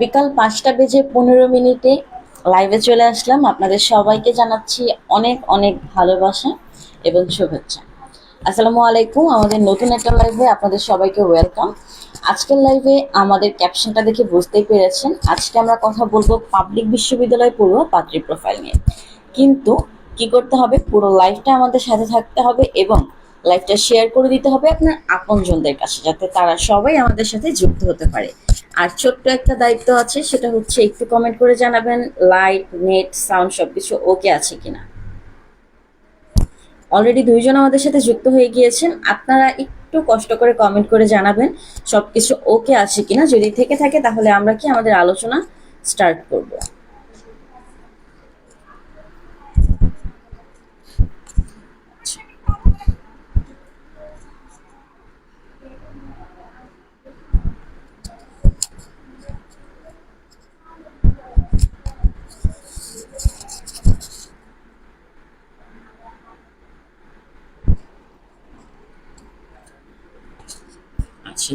বিকাল পাঁচটা বেজে পনেরো মিনিটে লাইভে চলে আসলাম। আপনাদের সবাইকে জানাচ্ছি অনেক অনেক ভালোবাসা এবং শুভেচ্ছা। আসসালামু আলাইকুম, আমাদের নতুন একটা লাইভে আপনাদের সবাইকে ওয়েলকাম আজকের লাইভে আমাদের ক্যাপশনটা দেখে বুঝতেই পেরেছেন। আজকে আমরা কথা বলব পাবলিক বিশ্ববিদ্যালয় পড়ুয়া পাত্রী প্রোফাইল নিয়ে। কিন্তু কি করতে হবে? পুরো লাইফটা আমাদের সাথে থাকতে হবে এবং লাইফটা শেয়ার করে দিতে হবে আপনার আপনজনদের কাছে, যাতে তারা সবাই আমাদের সাথে যুক্ত হতে পারে। আর ছোট্ট একটা দায়িত্ব আছে, সেটা হচ্ছে একটু কমেন্ট করে জানাবেন লাইট নেট সাউন্ড সবকিছু ওকে আছে কিনা। অলরেডি দুইজন আমাদের সাথে যুক্ত হয়ে গিয়েছেন, আপনারা একটু কষ্ট করে কমেন্ট করে জানাবেন সবকিছু ওকে আছে কিনা। যদি থেকে থাকে তাহলে আমরা কি আমাদের আলোচনা স্টার্ট করব?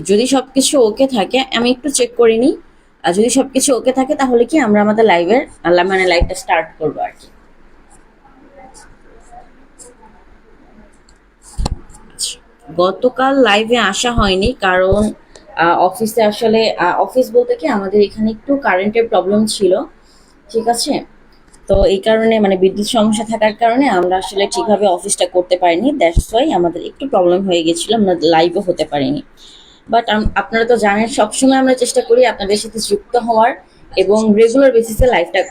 যদি সবকিছু ওকে থাকে, আমি একটু চেক করে নিই। আর যদি সবকিছু ওকে থাকে, তাহলে কি আমরা আমাদের লাইভের মানে লাইভটা স্টার্ট করব আর কি। গতকাল লাইভে আসা হয়নি, কারণ অফিসে আসলে অফিস বলতে কি আমাদের এখানে একটু কারেন্টের প্রবলেম ছিল, ঠিক আছে? তো এই কারণে মানে বিদ্যুৎ সমস্যা থাকার কারণে আমরা আসলে ঠিকভাবে অফিসটা করতে পারিনি দ্যাটস ওয়াই আমাদের একটু প্রবলেম হয়ে গেছিল, আমরা লাইভও হতে পারিনি। বাট আপনারা তো জানেন, সবসময় আমরা চেষ্টা করি আপনাদের সাথে যুক্ত হওয়ার এবং রেগুলার বেসিসে লাইফটা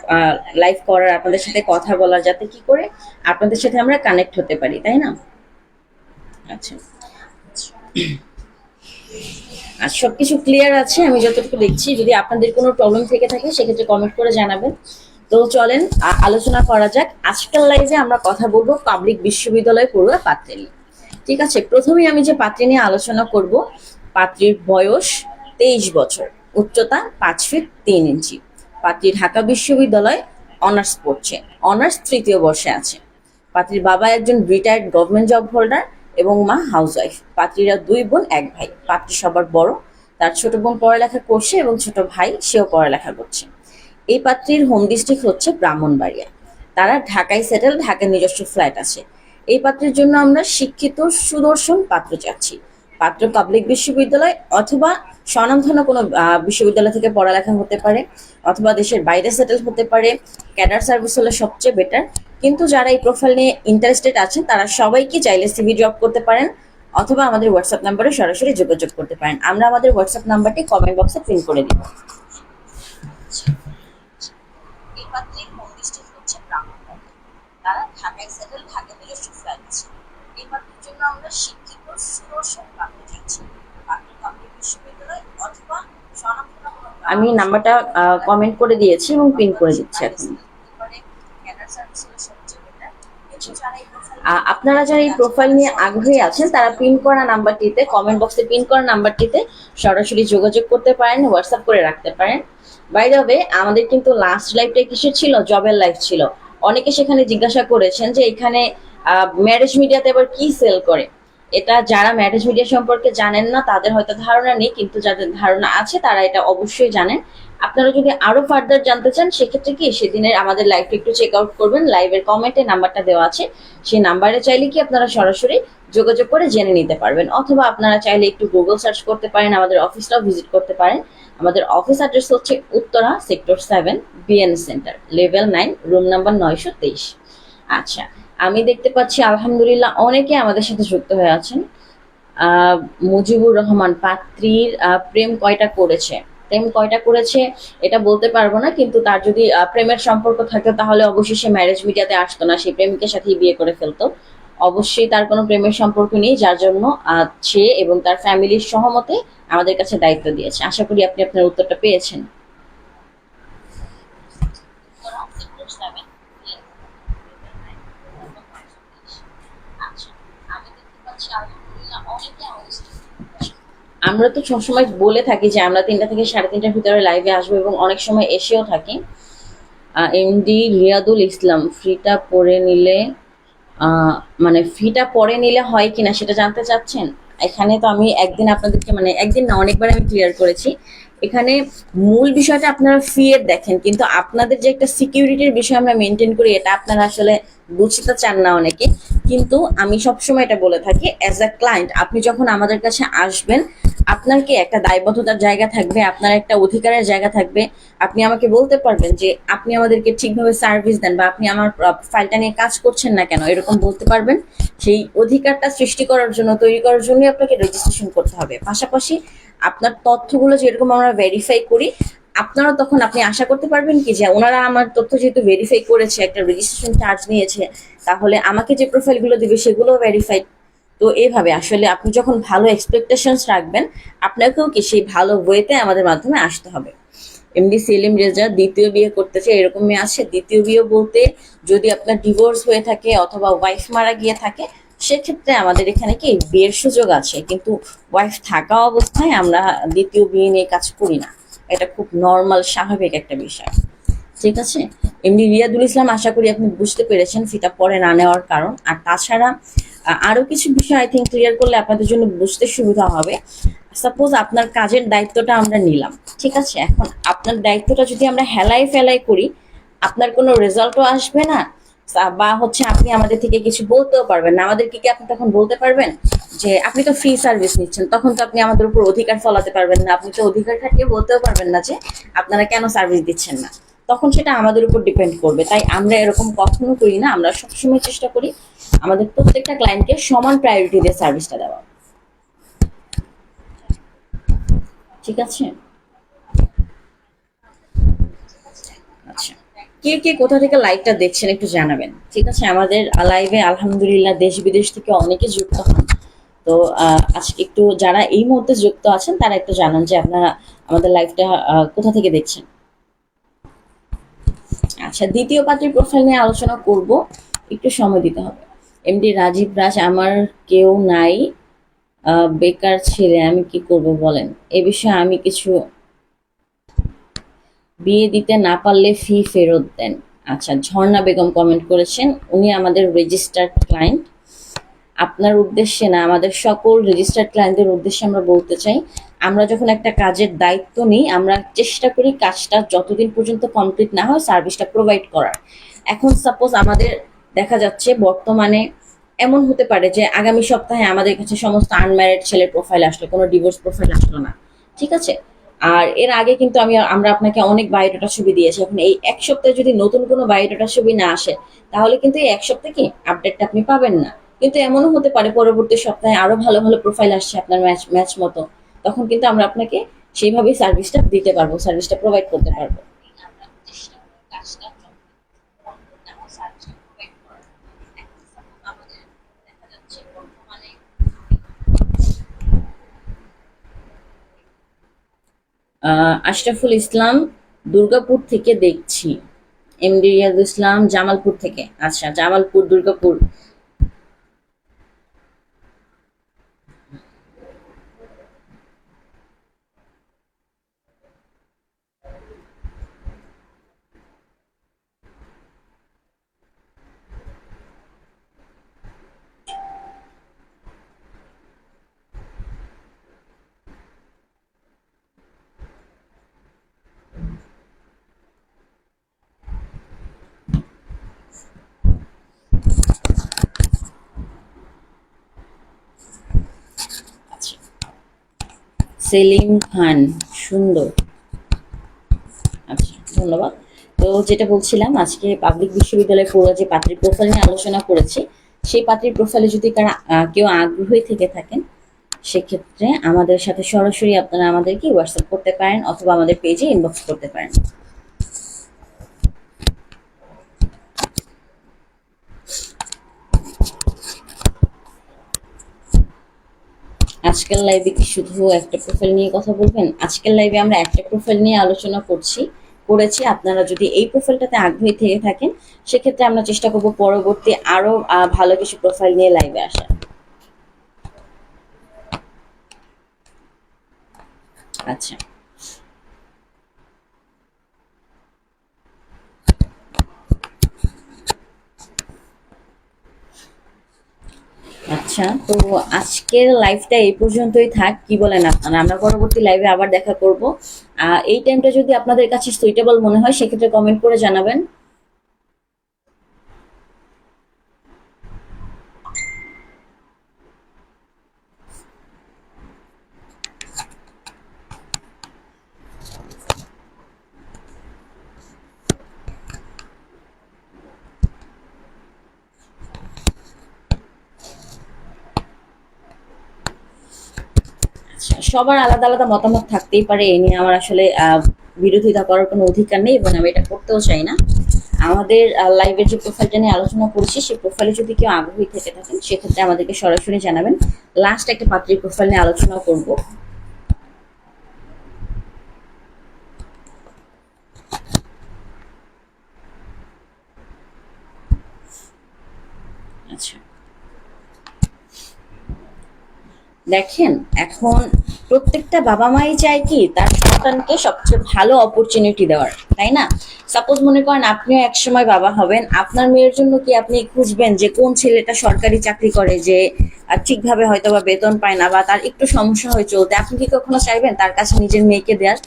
লাইভ করার, আপনাদের সাথে কথা বলার, যাতে কি করে আপনাদের সাথে আমরা কানেক্ট হতে পারি, তাই না? আচ্ছা। আর সবকিছু ক্লিয়ার আছে, আমি যতটুকু দেখছি, যদি আপনাদের কোনো প্রবলেম থেকে থাকে, সেক্ষেত্রে কমেন্ট করে জানাবেন। তো চলেন আলোচনা করা যাক। আজকাল লাইভে আমরা কথা বলব পাবলিক বিশ্ববিদ্যালয় পড়ুয়া পাত্রী ঠিক আছে? প্রথমেই আমি যে পাত্রী নিয়ে আলোচনা করব পাত্রীর বয়স তেইশ বছর। উচ্চতা পাঁচ ফিট তিন ইঞ্চি। পাত্রী ঢাকা বিশ্ববিদ্যালয়ে অনার্স পড়ছে। অনার্স তৃতীয় বর্ষে আছে। পাত্রীর বাবা একজন রিটায়ার্ড গভর্নমেন্ট জব হোল্ডার এবং মা হাউসওয়াইফ পাত্রীরা দুই বোন, এক ভাই। পাত্রী সবার বড়। তার ছোট বোন পড়ালেখা করছে এবং ছোট ভাই সেও পড়ালেখা করছে। এই পাত্রীর হোম ডিস্ট্রিক্ট হচ্ছে ব্রাহ্মণবাড়িয়া। তারা ঢাকায় সেটেল ঢাকায় নিজস্ব ফ্ল্যাট আছে। এই পাত্রের জন্য আমরা শিক্ষিত, সুদর্শন পাত্র চাচ্ছি। পাত্র পাবলিক বিশ্ববিদ্যালয় অথবা স্বনামধন্য কোনো বিশ্ববিদ্যালয় থেকে পড়ালেখা হতে পারে, অথবা দেশের বাইরে সেটেল হতে পারে ক্যাডার সার্ভিস হলে সবচেয়ে বেটার কিন্তু যারা এই প্রোফাইল নিয়ে ইন্টারেস্টেড আছেন, তারা সবাইকে চাইলে সিভি ড্রপ করতে পারেন, অথবা আমাদের হোয়াটসঅ্যাপ নাম্বারে সরাসরি যোগাযোগ করতে পারেন। আমরা আমাদের হোয়াটসঅ্যাপ নাম্বারটি কমেন্ট বক্সে পিন করে দিব। ঢাকায় সেটেল ঢাকা জন্য আমরা শিক্ষিত সুদর্শন পাত্র চাচ্ছি পাত্র পাবলিক বিশ্ববিদ্যালয় অথবা আমি নাম্বারটা কমেন্ট করে দিয়েছি এবং পিন করে দিচ্ছি এখন। আপনারা যারা এই প্রোফাইল নিয়ে আগ্রহী আছেন তারা পিন করা নাম্বারটিতে কমেন্ট বক্সে পিন করা নাম্বারটিতে সরাসরি যোগাযোগ করতে পারেন হোয়াটসঅ্যাপ করে রাখতে পারেন। বাই দ্য ওয়ে আমাদের কিন্তু লাস্ট লাইফটা কিসের ছিল? জবের লাইফ ছিল। অনেকে সেখানে জিজ্ঞাসা করেছেন যে এখানে ম্যারেজ মিডিয়াতে এবার কি সেল করে? এটা যারা ম্যারেজ মিডিয়া সম্পর্কে জানেন না, তাদের হয়তো ধারণা নেই, কিন্তু যাদের ধারণা আছে, তারা এটা অবশ্যই জানেন। আপনারা যদি আরও ফার্দার জানতে চান, সেক্ষেত্রে কি সেদিনের আমাদের লাইভটা একটু চেক আউট করবেন। লাইভের কমেন্টে নাম্বারটা দেওয়া আছে। সেই নাম্বারে চাইলে কি আপনারা সরাসরি যোগাযোগ করে জেনে নিতে পারবেন। অথবা আপনারা চাইলে একটু গুগল সার্চ করতে পারেন, আমাদের অফিসটাও ভিজিট করতে পারেন। আমাদের অফিস অ্যাড্রেস হচ্ছে Uttara sector seven BN centre level nine room number নয়শো তেইশ। আচ্ছা আমি দেখতে পাচ্ছি, আলহামদুলিল্লাহ, অনেকে আমাদের সাথে যুক্ত হয়ে আছেন। মুজিবুর রহমান পাত্রীর প্রেম কয়টা করেছে? প্রেম কয়টা করেছে এটা বলতে পারব না, কিন্তু তার যদি প্রেমের সম্পর্ক থাকতো তাহলে অবশ্যই সে ম্যারেজ মিডিয়াতে আসতো না। সেই প্রেমিকের সাথেই বিয়ে করে ফেলতো। অবশ্যই তার কোনো প্রেমের সম্পর্ক নেই, যার জন্য সে এবং তার ফ্যামিলির সহমতে আমাদের কাছে দায়িত্ব দিয়েছে। আশা করি আপনি আপনার উত্তরটা পেয়েছেন। আমরা তো সবসময় বলে থাকি যে আমরা তিনটা থেকে সাড়ে তিনটার ভিতরে লাইভে আসব এবং অনেক সময় এসেও থাকি। এমডি রিয়াদুল ইসলাম ফ্রিটা পরে নিলে মানে ফিটা পরে নিলে হয় কিনা সেটা জানতে চাচ্ছেন? এখানে তো আমি একদিন আপনাদেরকে মানে একদিন না, অনেকবার আমি ক্লিয়ার করেছি। এখানে মূল বিষয়টা আপনারা ফি এর দেখেন, কিন্তু আপনাদের যে একটা সিকিউরিটির বিষয় আমরা মেনটেন করি, এটা আপনারা আসলে বুঝতে চান না অনেকে। কিন্তু আমি সবসময় এটা বলে থাকি অ্যাজ আ ক্লায়েন্ট আপনি যখন আমাদের কাছে আসবেন, আপনার কি একটা দায়বদ্ধতার জায়গা থাকবে? আপনার একটা অধিকারের জায়গা থাকবে? আপনি আমাকে বলতে পারবেন যে আপনি আমাদেরকে ঠিকভাবে সার্ভিস দেন বা আপনি আমার ফাইলটা নিয়ে কাজ করছেন না কেন? এরকম বলতে পারবেন। সেই অধিকারটা সৃষ্টি করার জন্য, তৈরি করার জন্যই আপনাকে রেজিস্ট্রেশন করতে হবে। পাশাপাশি আপনার তথ্যগুলো যেরকম আমরা ভেরিফাই করি, আপনারা তখন আপনি আশা করতে পারবেন কি যে ওনারা আমার তথ্য যেহেতু ভেরিফাই করেছে, একটা রেজিস্ট্রেশন চার্জ নিয়েছে, তাহলে আমাকে যে প্রোফাইলগুলো দিবে সেগুলো ভেরিফাইড তো এইভাবে আসলে আপনি যখন ভালো এক্সপেকটেশনস রাখবেন, আপনাকেও কি সেই ভালো ওয়েতে আমাদের মাধ্যমে আসতে হবে। এমডি সেলিম রেজা দ্বিতীয় বিয়ে করতেছে এরকম মেয়ে আছে। দ্বিতীয় বিয়ে বলতে যদি আপনার ডিভোর্স হয়ে থাকে অথবা ওয়াইফ মারা গিয়ে থাকে সেক্ষেত্রে আমাদের এখানে কি বিয়ের সুযোগ আছে কিন্তু ওয়াইফ থাকা অবস্থায় আমরা দ্বিতীয় বিয়ে নিয়ে কাজ করি না। এটা খুব নর্মাল স্বাভাবিক একটা বিষয়। ঠিক আছে? এমনি রিয়াদুল ইসলাম আশা করি আপনি বুঝতে পেরেছেন ফিটা পরে না নেওয়ার কারণ। আর তাছাড়া আহ, আরও কিছু বিষয় আই থিঙ্ক ক্লিয়ার করলে আপনাদের জন্য বুঝতে সুবিধা হবে। সাপোজ আপনার কাজের দায়িত্বটা আমরা নিলাম ঠিক আছে? এখন আপনার দায়িত্বটা যদি আমরা হেলাই ফেলাই করি আপনার কোনো রেজাল্টও আসবে না বা হচ্ছে আপনি আমাদের থেকে কিছু বলতেও পারবেন না। আমাদেরকে কি আপনি তখন বলতে পারবেন যে, আপনি তো ফ্রি সার্ভিস নিচ্ছেন, তখন তো আপনি আমাদের উপর অধিকার ফলাতে পারবেন না। আপনি তো অধিকার খাটিয়ে বলতেও পারবেন না যে, আপনারা কেন সার্ভিস দিচ্ছেন না? তখন সেটা আমাদের উপর ডিপেন্ড করবে। তাই আমরা এরকম কখনো করি না। আমরা সবসময় চেষ্টা করি আমাদের প্রত্যেকটা ক্লায়েন্টকে সমান প্রায়োরিটি দিয়ে সার্ভিসটা দেওয়া। ঠিক আছে আচ্ছা কে কে কোথা থেকে লাইভটা দেখছেন একটু জানাবেন। ঠিক আছে? আমাদের লাইভে আলহামদুলিল্লাহ দেশ বিদেশ থেকে অনেকে যুক্ত হন। তো আজকে একটু যারা এই মুহূর্তে যুক্ত আছেন, তারা একটু জানান যে আপনারা আমাদের লাইভটা কোথা থেকে দেখছেন? আচ্ছা দ্বিতীয় পাত্রীর প্রোফাইল নিয়ে আলোচনা করব। একটু সময় দিতে হবে। এমডি রাজীব রাজ আমার কেউ নাই। বেকার ছেলে, আমি কি করব বলেন? এ বিষয়ে আমি কিছু বিয়ে দিতে না পারলে ফি ফেরত দেন। আচ্ছা ঝর্ণা বেগম কমেন্ট করেছেন, উনি আমাদের রেজিস্টার্ড ক্লায়েন্ট আপনার উদ্দেশ্যে না, আমাদের সকল রেজিস্টার্ড ক্লায়েন্টদের উদ্দেশ্যে আমরা বলতে চাই, আমরা যখন একটা কাজের দায়িত্ব নিই, আমরা চেষ্টা করি কাজটা যতদিন পর্যন্ত কমপ্লিট না হয় সার্ভিসটা প্রোভাইড করার। এখন সাপোজ আমাদের দেখা যাচ্ছে বর্তমানে এমন হতে পারে যে আগামী সপ্তাহে আমাদের কাছে সমস্ত আনম্যারিড ছেলের প্রোফাইল আসলো, কোনো ডিভোর্স প্রোফাইল আসলো না। ঠিক আছে? আর এর আগে কিন্তু আমি, আমরা আপনাকে অনেক বায়োডাটা ছবি দিয়েছি। এখন এই এক সপ্তাহে যদি নতুন কোনো বায়োডাটা ছবি না আসে, তাহলে কিন্তু এই এক সপ্তাহে কি আপডেটটা আপনি পাবেন না। কিন্তু এমনও হতে পারে পরবর্তী সপ্তাহে আরও ভালো ভালো প্রোফাইল আসছে আপনার ম্যাচ ম্যাচ মতো। তখন কিন্তু আমরা আপনাকে সেইভাবেই সার্ভিসটা দিতে পারব সার্ভিসটা প্রোভাইড করতে পারব। আশরাফুল ইসলাম দুর্গাপুর থেকে দেখছি। এমডি রিয়াজুল ইসলাম জামালপুর থেকে। আচ্ছা জামালপুর দুর্গাপুর আচ্ছা সেলিম খান, সুন্দর। আচ্ছা ধন্যবাদ। তো যেটা বলছিলাম, আজকে পাবলিক বিশ্ববিদ্যালয়ের পুরো যে পাত্রী প্রোফাইল নিয়ে আলোচনা করেছি, সেই পাত্রীর প্রোফাইলে যদি কারা কেউ আগ্রহী থেকে থাকেন, সেক্ষেত্রে আমাদের সাথে সরাসরি আপনারা আমাদেরকে হোয়াটসঅ্যাপ করতে পারেন অথবা আমাদের পেজে ইনবক্স করতে পারেন। আজকের লাইভে কি শুধু একটা প্রোফাইল নিয়ে কথা বলবেন? আজকের লাইভে আমরা একটা প্রোফাইল নিয়ে আলোচনা করছি করেছি। আপনারা যদি এই প্রোফাইলটাতে আগ্রহী থেকে থাকেন সেক্ষেত্রে আমরা চেষ্টা করব পরবর্তী আরও আহ, ভালো কিছু প্রোফাইল নিয়ে লাইভে আসার। আচ্ছা। আচ্ছা তো আজকের লাইভটা এই পর্যন্তই থাক, কি বলেন আপনারা? আমরা পরবর্তী লাইভে আবার দেখা করব। এই টাইমটা যদি আপনাদের কাছে সুইটেবল মনে হয়, সেক্ষেত্রে কমেন্ট করে জানাবেন আচ্ছা, সবার আলাদা আলাদা মতামত থাকতেই পারে, এ নিয়ে আমার আসলে বিরোধিতা করার কোনো অধিকার নেই এবং আমি এটা করতেও চাই না। আমাদের লাইভের যে প্রোফাইলটা নিয়ে আলোচনা করছি সেই প্রোফাইলে যদি কেউ আগ্রহী থেকে থাকেন, সেক্ষেত্রে আমাদেরকে সরাসরি জানাবেন। লাস্ট একটা পাত্রীর প্রোফাইল নিয়ে আলোচনা করব। আচ্ছা। দেখেন, এখন প্রত্যেকটা বাবা মাই চায় কি তার সন্তানকে সবচেয়ে ভালো অপরচুনিটি দেওয়ার, তাই না? সাপোজ মনে করেন আপনিও একসময় বাবা হবেন, আপনার মেয়ের জন্য কি আপনি খুঁজবেন যে কোন ছেলেটা সরকারি চাকরি করে যে ঠিকভাবে হয়তো বা বেতন পায় না বা তার একটু সমস্যা হয়ে চলতে, আপনি কি কখনো চাইবেন তার কাছে নিজের মেয়েকে দেওয়ার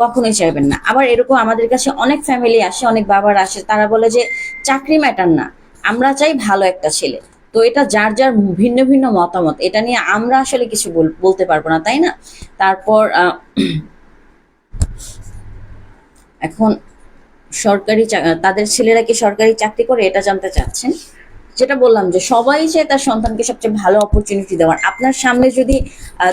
কখনোই চাইবেন না। আবার এরকম আমাদের কাছে অনেক ফ্যামিলি আসে, অনেক বাবার আসে, তারা বলে যে, চাকরি ম্যাটার না, আমরা চাই ভালো একটা ছেলে। তো এটা যার যার ভিন্ন ভিন্ন মতামত, এটা নিয়ে আমরা আসলে কিছু বল- বলতে পারব না, তাই না? তারপর এখন সরকারি তাদের ছেলেরা কি সরকারি চাকরি করে এটা জানতে চাচ্ছেন? যেটা বললাম যে সবাই চায় তার সন্তানকে সবচেয়ে ভালো অপরচুনিটি দেওয়ার, আপনার সামনে যদি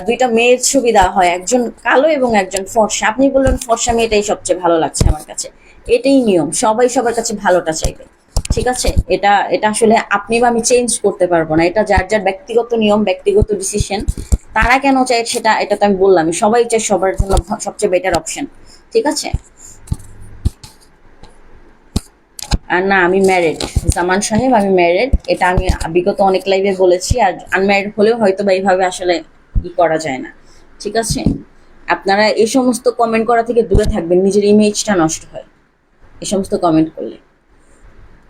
দুইটা মেয়ের ছবি দেওয়া হয়, একজন কালো এবং একজন ফর্সা, আপনি বললেন ফর্সা মেয়েটাই সবচেয়ে ভালো লাগছে আমার কাছে। এটাই নিয়ম, সবাই সবার কাছে ভালোটা চাইবে। ঠিক আছে? এটা এটা আসলে আপনি বা আমি চেঞ্জ করতে পারব না। এটা যার যার ব্যক্তিগত নিয়ম, ব্যক্তিগত ডিসিশন তারা কেন চায় সেটা, এটা তো আমি বললাম সবাই চায় সবার জন্য সবচেয়ে বেটার অপশন ঠিক আছে? আর না, আমি ম্যারিড জামান সাহেব, আমি ম্যারিড এটা আমি বিগত অনেক লাইভে বলেছি। আর আনম্যারিড হলেও হয়তো বা এইভাবে আসলে ই করা যায় না। ঠিক আছে? আপনারা এই সমস্ত কমেন্ট করা থেকে দূরে থাকবেন। নিজের ইমেজটা নষ্ট হয়। এই সমস্ত কমেন্ট করলে।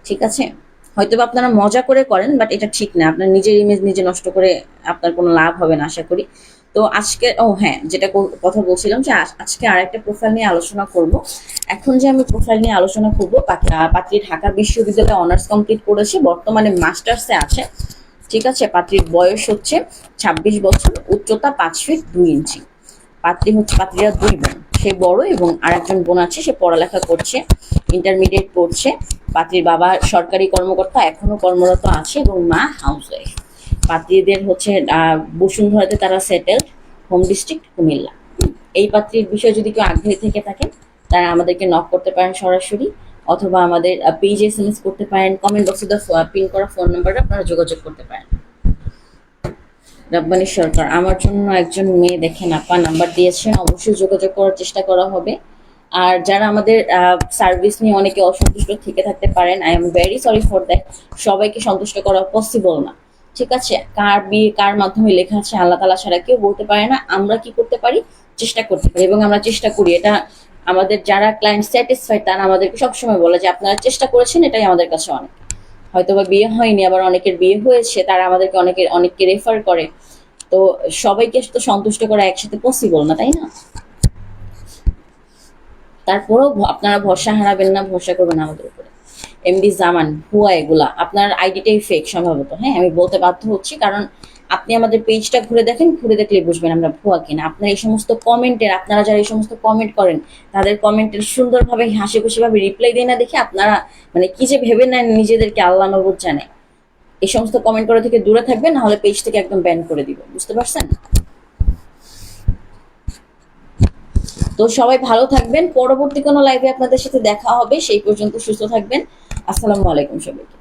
ঠিক আছে? হয়তো বা আপনারা মজা করে করেন বাট এটা ঠিক না। আপনার নিজের ইমেজ নিজে নষ্ট করে আপনার কোনো লাভ হবে না, আশা করি। তো আজকে ও হ্যাঁ যেটা কথা বলছিলাম যে আজ- আজকে আর একটা প্রোফাইল নিয়ে আলোচনা করব। এখন যে আমি প্রোফাইল নিয়ে আলোচনা করব পাত্রী- ঢাকা বিশ্ববিদ্যালয়ে অনার্স কমপ্লিট করেছে, বর্তমানে মাস্টার্সে আছে। ঠিক আছে? পাত্রীর বয়স হচ্ছে ছাব্বিশ বছর, উচ্চতা পাঁচ ফিট দুই ইঞ্চি পাত্রী হচ্ছে পাত্রীরা দুই বোন। সে বড় এবং আরেকজন বোন আছে, সে পড়ালেখা করছে ইন্টারমিডিয়েট পড়ছে। পাত্রীর বাবা সরকারি কর্মকর্তা, এখনও কর্মরত আছে এবং মা হাউস ওয়াইফ পাত্রীদের হচ্ছে বসুন্ধরাতে তারা সেটেল হোম ডিস্ট্রিক্ট কুমিল্লা। এই পাত্রীর বিষয়ে যদি কেউ আগ্রহী থেকে থাকেন, তারা আমাদেরকে নক করতে পারেন সরাসরি, অথবা আমাদের পেজে এস করতে পারেন কমেন্ট বক্সে পিন করা ফোন নাম্বারে আপনারা যোগাযোগ করতে পারেন। রব্বানী সরকার, আমার জন্য একজন মেয়ে দেখেন আপা, নাম্বার দিয়েছেন, অবশ্যই যোগাযোগ করার চেষ্টা করা হবে। আর যারা আমাদের সার্ভিস নিয়ে অনেকে অসন্তুষ্ট থেকে থাকতে পারেন I am very sorry for that সবাইকে সন্তুষ্ট করা পসিবল না। ঠিক আছে? কার বিয়ে, কার মাধ্যমে লেখা আছে, আল্লাহ তালা ছাড়া কেউ বলতে পারে না, আমরা কি করতে পারি? চেষ্টা করতে পারি এবং আমরা চেষ্টা করি। এটা আমাদের যারা ক্লায়েন্ট স্যাটিসফাইড তারা আমাদেরকে সবসময় বলে যে, আপনারা চেষ্টা করেছেন, এটাই আমাদের কাছে অনেক। হয়তো বা বিয়ে হয়নি, আবার অনেকের বিয়ে হয়েছে, তারা আমাদেরকে অনেকে, অনেককে রেফার করে। তো সবাইকে তো সন্তুষ্ট করা একসাথে পসিবল না, তাই না? তারপরেও আপনারা ভরসা হারাবেন না, ভরসা করবেন আমাদের উপরে। এমডি জামান, হুয়া এগুলা, আপনার আইডিটাই ফেক সম্ভবত হ্যাঁ? আমি বলতে বাধ্য হচ্ছি, কারণ আপনি আমাদের পেজটা ঘুরে দেখেন, ঘুরে দেখলে বুঝবেন আমরা ভুয়া কিনা। আপনার এই সমস্ত কমেন্টের আপনারা যারা এই সমস্ত কমেন্ট করেন, তাদের কমেন্টের সুন্দরভাবে হাসি খুশি ভাবে রিপ্লাই দেয় না দেখে আপনারা মানে কি যে ভেবে নেন নিজেদেরকে আল্লাহ নবুদ জানে। এই সমস্ত কমেন্ট করা থেকে দূরে থাকবেন না হলে পেজ থেকে একদম ব্যান করে দিব। বুঝতে পারছেন? তো সবাই ভালো থাকবেন। পরবর্তী কোনো লাইভে আপনাদের সাথে দেখা হবে, সেই পর্যন্ত সুস্থ থাকবেন। আসসালামু আলাইকুম সবাইকে।